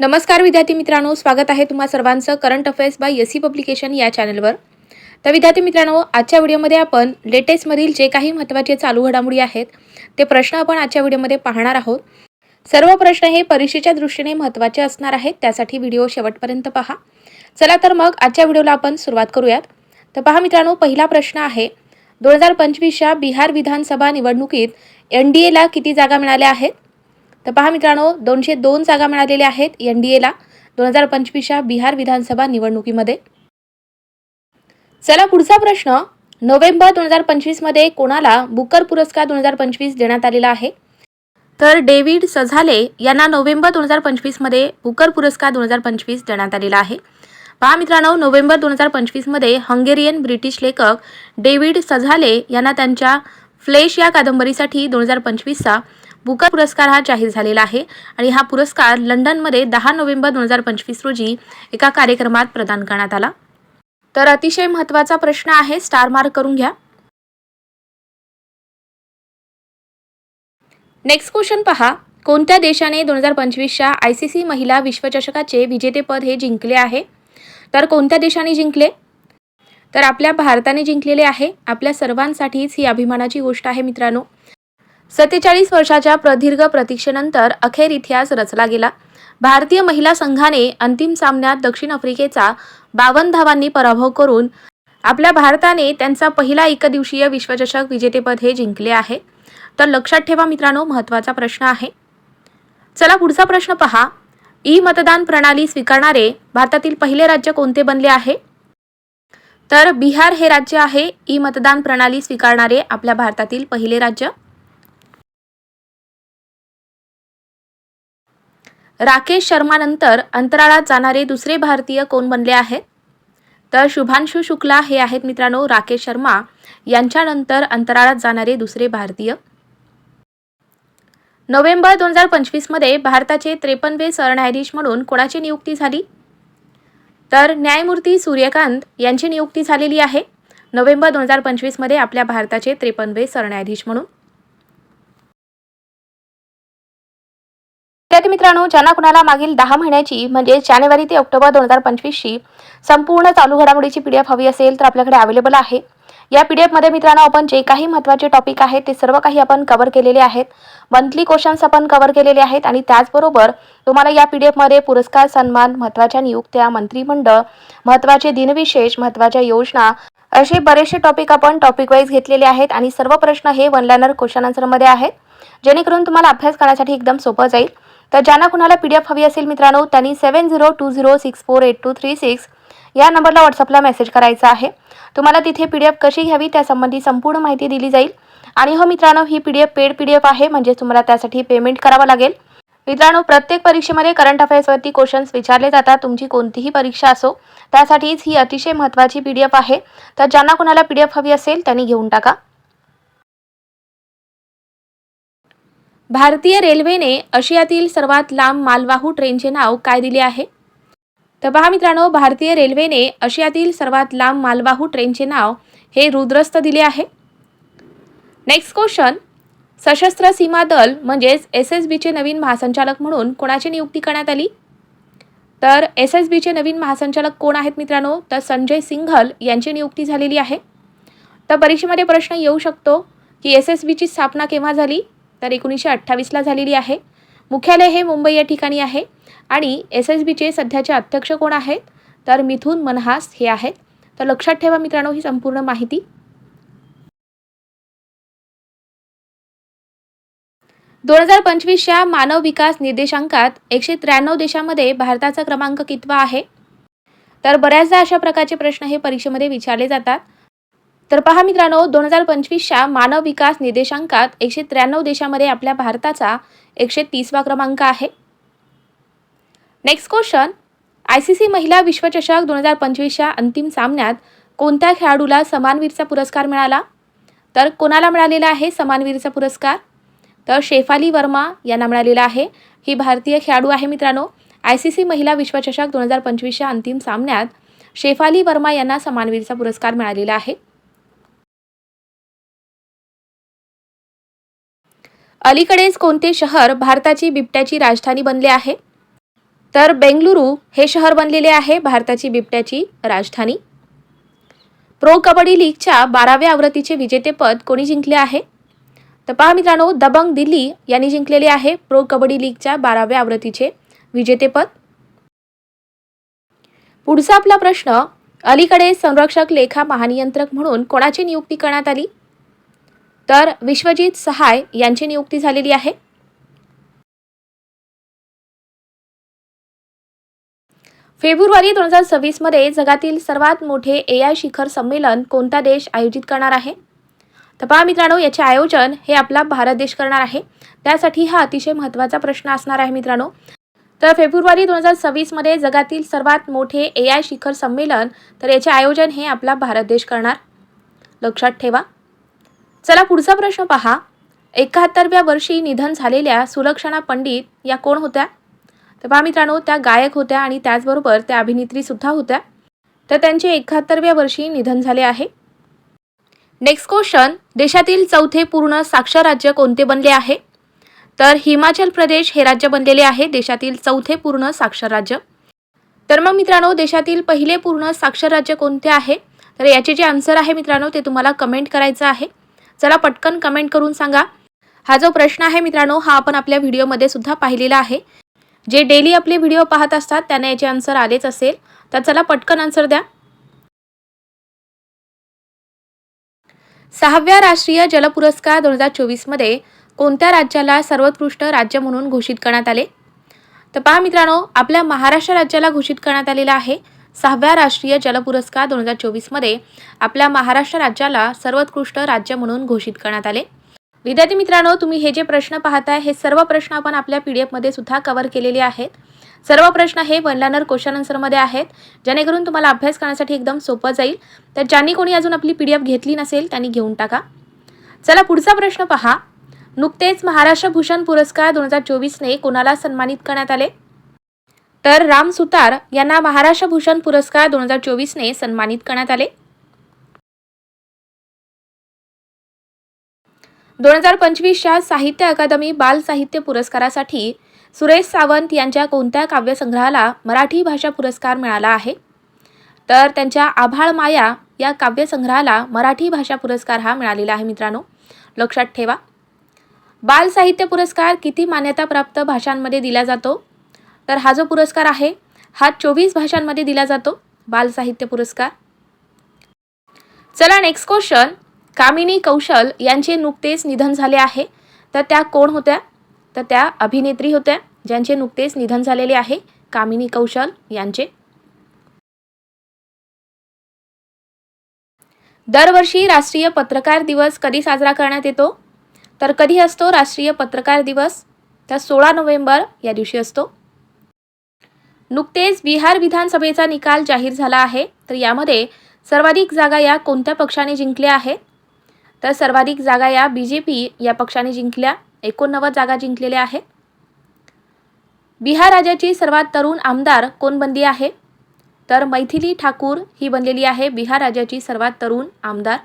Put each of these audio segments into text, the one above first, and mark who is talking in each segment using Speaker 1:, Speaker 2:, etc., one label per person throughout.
Speaker 1: नमस्कार विद्यार्थी मित्रांनो स्वागत आहे तुम्हा सर्वांचं current affairs by AC publication या चॅनलवर. तर विद्यार्थी मित्रांनो आजच्या व्हिडिओमध्ये आपण लेटेस्टमधील जे काही महत्त्वाचे चालू घडामोडी आहेत ते प्रश्न आपण आजच्या व्हिडिओमध्ये पाहणार आहोत. सर्व प्रश्न हे परीक्षेच्या दृष्टीने महत्त्वाचे असणार आहेत त्यासाठी व्हिडिओ शेवटपर्यंत पहा. चला तर मग आजच्या व्हिडिओला आपण सुरुवात करूयात. तर पहा मित्रांनो पहिला प्रश्न आहे दोन हजार पंचवीसच्या बिहार विधानसभा निवडणुकीत एन डी एला किती जागा मिळाल्या आहेत? तर पहा मित्रांनो दोनशे दोन जागा मिळालेल्या आहेत एन डी एला दोन हजार पंचवीसच्या बिहार विधानसभा निवडणुकीमध्ये. चला पुढचा प्रश्न नोव्हेंबर दोन हजार पंचवीसमध्ये कोणाला बुकर पुरस्कार दोन हजार पंचवीस देण्यात आलेला आहे? तर डेव्हिड सझाले यांना नोव्हेंबर दोन हजार पंचवीसमध्ये बुकर पुरस्कार दोन हजार पंचवीस देण्यात आलेला आहे. पहा मित्रांनो नोव्हेंबर दोन हजार पंचवीसमध्ये हंगेरियन ब्रिटिश लेखक डेव्हिड सझाले यांना त्यांच्या फ्लेश या कादंबरीसाठी दोन हजार पंचवीसचा बुकर पुरस्कार हा जाहीर झालेला आहे आणि हा पुरस्कार लंडनमध्ये दहा नोव्हेंबर दोन हजार पंचवीस रोजी एका कार्यक्रमात प्रदान करण्यात आला. तर अतिशय महत्त्वाचा प्रश्न आहे स्टार मार्क करून घ्या. नेक्स्ट क्वेश्चन पहा. कोणत्या देशाने दोन हजार पंचवीसच्या आय सी सी महिला विश्वचषकाचे विजेतेपद हे जिंकले आहे? तर कोणत्या देशाने जिंकले? तर आपल्या भारताने जिंकलेले आहे. आपल्या सर्वांसाठीच ही अभिमानाची गोष्ट आहे मित्रांनो. सत्तेचाळीस वर्षाच्या प्रदीर्घ प्रतीक्षेनंतर अखेर इतिहास रचला गेला. भारतीय महिला संघाने अंतिम सामन्यात दक्षिण आफ्रिकेचा बावन्न धावांनी पराभव करून आपल्या भारताने त्यांचा पहिला एकदिवसीय विश्वचषक विजेतेपद हे जिंकले आहे. तर लक्षात ठेवा मित्रांनो महत्त्वाचा प्रश्न आहे. चला पुढचा प्रश्न पहा. ई मतदान प्रणाली स्वीकारणारे भारतातील पहिले राज्य कोणते बनले आहे? तर बिहार हे राज्य आहे. ई मतदान प्रणाली स्वीकारणारे आपल्या भारतातील पहिले राज्य. राकेश शर्मानंतर अंतराळात जाणारे दुसरे भारतीय कोण बनले आहेत? तर शुभांशु शुक्ला हे आहेत मित्रांनो राकेश शर्मा. यांच्यानंतर अंतराळात जाणारे दुसरे भारतीय. नोव्हेंबर दोन हजार पंचवीसमध्ये भारताचे त्रेपन्नवे सरन्यायाधीश म्हणून कोणाची नियुक्ती झाली? तर न्यायमूर्ती सूर्यकांत यांची नियुक्ती झालेली आहे. नोव्हेंबर दोन हजार पंचवीसमध्ये आपल्या भारताचे त्रेपन्नवे सरन्यायाधीश म्हणून. विद्यार्थी मित्रांनो ज्यांना कुणाला मागील दहा महिन्याची म्हणजे जानेवारी ते ऑक्टोबर दोन हजार पंचवीसची संपूर्ण चालू घडामोडीची पी डी एफ हवी असेल तर आपल्याकडे अवेलेबल आहे. या पी डी एफमध्ये मित्रांनो आपण जे काही महत्त्वाचे टॉपिक आहेत ते सर्व काही आपण कव्हर केलेले आहेत. मंथली क्वेश्चन्स आपण कव्हर केलेले आहेत आणि त्याचबरोबर तुम्हाला या पी डी एफमध्ये पुरस्कार सन्मान महत्त्वाच्या नियुक्त्या मंत्रिमंडळ महत्त्वाचे दिनविशेष महत्त्वाच्या योजना असे बरेचसे टॉपिक आपण टॉपिक वाईज घेतलेले आहेत आणि सर्व प्रश्न हे वन लायनर क्वेश्चन आन्सरमध्ये आहेत. जेणेकरून तुम्हाला अभ्यास करण्यासाठी एकदम सोपं जाईल. तर ज्यांना कुणाला पी डी एफ हवी असेल मित्रांनो त्यांनी seven zero two zero six four eight two three six या नंबरला व्हॉट्सअपला मेसेज करायचा आहे. तुम्हाला तिथे पी डी एफ कशी घ्यावी त्यासंबंधी संपूर्ण माहिती दिली जाईल. आणि हो मित्रांनो ही P D F paid P D F आहे म्हणजे तुम्हाला त्यासाठी पेमेंट करावं लागेल. मित्रांनो प्रत्येक परीक्षेमध्ये करंट अफेअर्सवरती क्वेश्चन्स विचारले जातात. तुमची कोणतीही परीक्षा असो त्यासाठीच ही अतिशय महत्त्वाची पी डी एफ आहे. तर ज्यांना कुणाला पी डी एफ हवी असेल त्यांनी घेऊन टाका. भारतीय रेल्वेने आशियातील सर्वात लांब मालवाहू ट्रेनचे नाव काय दिले आहे? तर पहा मित्रांनो भारतीय रेल्वेने आशियातील सर्वात लांब मालवाहू ट्रेनचे नाव हे रुद्रस्त दिले आहे. नेक्स्ट क्वेश्चन सशस्त्र सीमा दल म्हणजेच एस एस बीचे नवीन महासंचालक म्हणून कोणाची नियुक्ती करण्यात आली? तर एस एस बीचे नवीन महासंचालक कोण आहेत मित्रांनो? तर संजय सिंघल यांची नियुक्ती झालेली आहे. तर परीक्षेमध्ये प्रश्न येऊ शकतो की एस एस बीची स्थापना केव्हा झाली? तर एकोणीसशे अठ्ठावीसला झालेली आहे. मुख्यालय हे मुंबई या ठिकाणी आहे. आणि एस एस बीचे सध्याचे अध्यक्ष कोण आहेत? तर मिथुन मनहास हे आहेत. तर लक्षात ठेवा मित्रांनो ही संपूर्ण माहिती. दोन हजार पंचवीसच्या मानव विकास निर्देशांकात एकशे त्र्याण्णव देशामध्ये भारताचा क्रमांक कितवा आहे? तर बऱ्याचदा अशा प्रकारचे प्रश्न हे परीक्षेमध्ये विचारले जातात. तर पहा मित्रांनो दोन हजार पंचवीसच्या मानव विकास निर्देशांकात एकशे त्र्याण्णव देशामध्ये आपल्या भारताचा एकशे तीसवा क्रमांक आहे. Next question I C C महिला विश्वचषक दोन हजार पंचवीसच्या अंतिम सामन्यात कोणत्या खेळाडूला समानवीरचा पुरस्कार मिळाला? तर कोणाला मिळालेला आहे समानवीरचा पुरस्कार? तर शेफाली वर्मा यांना मिळालेला आहे. ही भारतीय खेळाडू आहे मित्रांनो. आय सी सी महिला विश्वचषक दोन हजार पंचवीसच्या अंतिम सामन्यात शेफाली वर्मा यांना समानवीरचा पुरस्कार मिळालेला आहे. अलीकडेच कोणते शहर भारताची बिबट्याची राजधानी बनले आहे? तर बेंगलुरू हे शहर बनलेले आहे भारताची बिबट्याची राजधानी. प्रो कबड्डी लीगच्या बाराव्या आवृत्तीचे विजेतेपद कोणी जिंकले आहे? तर पहा मित्रांनो दबंग दिल्ली यांनी जिंकलेले आहे प्रो कबड्डी लीगच्या बाराव्या आवृत्तीचे विजेतेपद पुढचा आपला प्रश्न अलीकडे संरक्षक लेखा महानियंत्रक म्हणून कोणाची नियुक्ती करण्यात आली? तर विश्वजित सहाय यांची नियुक्ती झालेली आहे. फेब्रुवारी दोन हजार सव्वीसमध्ये जगातील सर्वात मोठे ए आय शिखर संमेलन कोणता देश आयोजित करणार आहे? तर पहा मित्रांनो याचे आयोजन हे आपला भारत देश करणार आहे. त्यासाठी हा अतिशय महत्त्वाचा प्रश्न असणार आहे मित्रांनो. तर फेब्रुवारी दोन हजार सव्वीसमध्ये जगातील सर्वात मोठे ए आय शिखर संमेलन तर याचे आयोजन हे आपला भारत देश करणार. लक्षात ठेवा. चला पुढचा प्रश्न पहा. एकाहत्तरव्या वर्षी निधन झालेल्या सुलक्षणा पंडित या कोण होत्या? तर पहा मित्रांनो त्या गायक होत्या आणि त्याचबरोबर त्या अभिनेत्रीसुद्धा होत्या. तर त्यांचे एकाहत्तरव्या वर्षी निधन झाले आहे. नेक्स्ट क्वेश्चन देशातील चौथे पूर्ण साक्षर राज्य कोणते बनले आहे? तर हिमाचल प्रदेश हे राज्य बनलेले आहे देशातील चौथे पूर्ण साक्षर राज्य. तर मग मित्रांनो देशातील पहिले पूर्ण साक्षर राज्य कोणते आहे? तर याचे जे आन्सर आहे मित्रांनो ते तुम्हाला कमेंट करायचं आहे. चला पटकन कमेंट करून सांगा. हा जो प्रश्न आहे मित्रांनो हा आपण आपल्या व्हिडिओमध्ये सुद्धा पाहिलेला आहे. जे डेली आपले व्हिडिओ पाहत असतात त्यांना याचे आन्सर आलेच असेल. तर चला पटकन आन्सर द्या. सहाव्या राष्ट्रीय जल पुरस्कार दोन हजार चोवीसमध्ये कोणत्या राज्याला सर्वोत्कृष्ट राज्य म्हणून घोषित करण्यात आले? तर पहा मित्रांनो आपल्या महाराष्ट्र राज्याला घोषित करण्यात आलेला आहे. सहाव्या राष्ट्रीय जल पुरस्कार दोन हजार चोवीसमध्ये आपल्या महाराष्ट्र राज्याला सर्वोत्कृष्ट राज्य म्हणून घोषित करण्यात आले. विद्यार्थी मित्रांनो तुम्ही हे जे प्रश्न पाहताय हे सर्व प्रश्न आपण आपल्या पी डी एफमध्ये सुद्धा कव्हर केलेले आहेत. सर्व प्रश्न हे वन लर्नर क्वेश्चन आन्सरमध्ये आहेत. जेणेकरून तुम्हाला अभ्यास करण्यासाठी एकदम सोपं जाईल. तर ज्यांनी कोणी अजून आपली पी डी एफ घेतली नसेल त्यांनी घेऊन टाका. चला पुढचा प्रश्न पहा. नुकतेच महाराष्ट्र भूषण पुरस्कार दोन हजार चोवीसने कोणाला सन्मानित करण्यात आले? तर राम सुतार यांना महाराष्ट्र भूषण पुरस्कार दोन हजार चोवीसने सन्मानित करण्यात आले. दोन हजार पंचवीसच्या साहित्य अकादमी बाल साहित्य पुरस्कारासाठी सुरेश सावंत यांच्या कोणत्या काव्यसंग्रहाला मराठी भाषा पुरस्कार मिळाला आहे? तर त्यांच्या आभाळ माया या काव्यसंग्रहाला मराठी भाषा पुरस्कार हा मिळालेला आहे मित्रांनो. लक्षात ठेवा. बाल साहित्य पुरस्कार किती मान्यताप्राप्त भाषांमध्ये दिला जातो? तर हा जो पुरस्कार आहे हा चोवीस भाषांमध्ये दिला जातो बालसाहित्य पुरस्कार. चला नेक्स्ट क्वेश्चन कामिनी कौशल यांचे नुकतेच निधन झाले आहे. तर त्या कोण होत्या? तर त्या अभिनेत्री होत्या ज्यांचे नुकतेच निधन झालेले आहे कामिनी कौशल यांचे. दरवर्षी राष्ट्रीय पत्रकार दिवस कधी साजरा करण्यात येतो? तर कधी असतो राष्ट्रीय पत्रकार दिवस? तर सोळा नोव्हेंबर या दिवशी असतो. नुकतेच बिहार विधानसभेचा निकाल जाहीर झाला आहे. तर यामध्ये सर्वाधिक जागा या कोणत्या पक्षाने जिंकल्या आहेत? तर सर्वाधिक जागा या बी जे पी या पक्षाने जिंकल्या. एकोणनव्वद जागा जिंकलेल्या आहेत. बिहार राज्याची सर्वात तरुण आमदार कोण बनली आहे? तर मैथिली ठाकूर ही बनलेली आहे. बिहार राज्याची सर्वात तरुण आमदार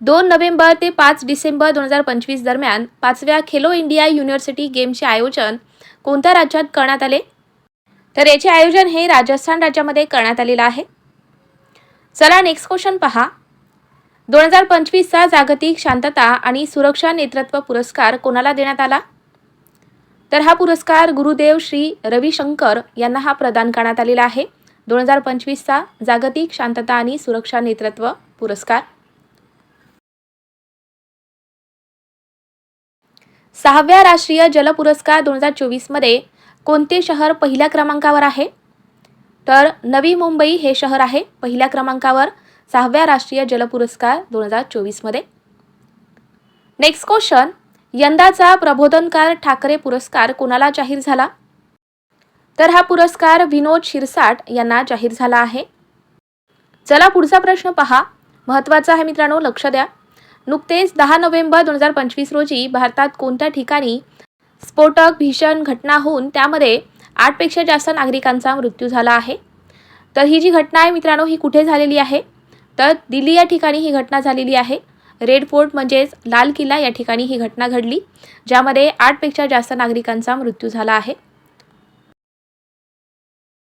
Speaker 1: दोन नोव्हेंबर ते पाच डिसेंबर दोन हजार पंचवीस दरम्यान पाचव्या खेलो इंडिया युनिव्हर्सिटी गेमचे आयोजन कोणत्या राज्यात करण्यात आले? तर याचे आयोजन हे राजस्थान राज्यामध्ये करण्यात आलेलं आहे. चला नेक्स्ट क्वेश्चन पहा. दोन हजार पंचवीसचा जागतिक शांतता आणि सुरक्षा नेतृत्व पुरस्कार कोणाला देण्यात आला? तर हा पुरस्कार गुरुदेव श्री रविशंकर यांना हा प्रदान करण्यात आलेला आहे. दोन हजार पंचवीसचा जागतिक शांतता आणि सुरक्षा नेतृत्व पुरस्कार. सहाव्या राष्ट्रीय जल पुरस्कार दोन हजार चोवीसमध्ये कोणते शहर पहिल्या क्रमांकावर आहे? तर नवी मुंबई हे शहर आहे पहिल्या क्रमांकावर सहाव्या राष्ट्रीय जल पुरस्कार दोन हजार चोवीसमध्ये. नेक्स्ट क्वेश्चन यंदाचा प्रबोधनकार ठाकरे पुरस्कार कोणाला जाहीर झाला? तर हा पुरस्कार विनोद शिरसाट यांना जाहीर झाला आहे. चला पुढचा प्रश्न पहा. महत्त्वाचा आहे मित्रांनो लक्ष द्या. नुकतेच दहा नोव्हेंबर दोन हजार पंचवीस रोजी भारतात कोणत्या ठिकाणी स्फोटक भीषण घटना होऊन त्यामध्ये आठपेक्षा जास्त नागरिकांचा मृत्यू झाला आहे? तर ही जी घटना आहे मित्रांनो ही कुठे झालेली आहे? तर दिल्ली या ठिकाणी ही घटना झालेली आहे. रेड फोर्ट म्हणजेच लाल किल्ला या ठिकाणी ही घटना घडली ज्यामध्ये आठपेक्षा जास्त नागरिकांचा मृत्यू झाला आहे.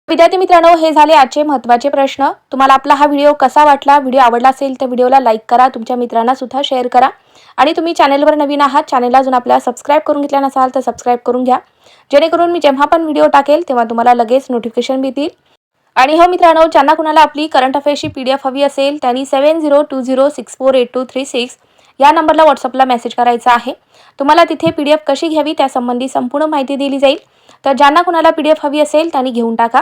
Speaker 1: विद्यार्थी मित्रांनो हे झाले आजचे महत्त्वाचे प्रश्न. तुम्हाला आपला हा व्हिडिओ कसा वाटला व्हिडिओ आवडला असेल तर व्हिडिओला लाईक करा तुमच्या मित्रांना सुद्धा शेअर करा. आणि तुम्ही चॅनलवर नवीन आहात चॅनलला अजून आपल्याला सबस्क्राईब करून घेतला नसाल तर सबस्क्राईब करून घ्या. जेणेकरून मी जेव्हा पण व्हिडिओ टाकेल तेव्हा तुम्हाला लगेच नोटिफिकेशन मिळतील. आणि हो मित्रांनो ज्यांना कुणाला आपली करंट अफेअर्सची पी डी एफ हवी असेल त्यांनी seven zero two zero six four eight two three six या नंबरला व्हॉट्सअपला मेसेज करायचा आहे. तुम्हाला तिथे पी डी एफ कशी घ्यावी त्यासंबंधी संपूर्ण माहिती दिली जाईल. तर ज्यांना कुणाला पी डी एफ हवी असेल त्यांनी घेऊन टाका.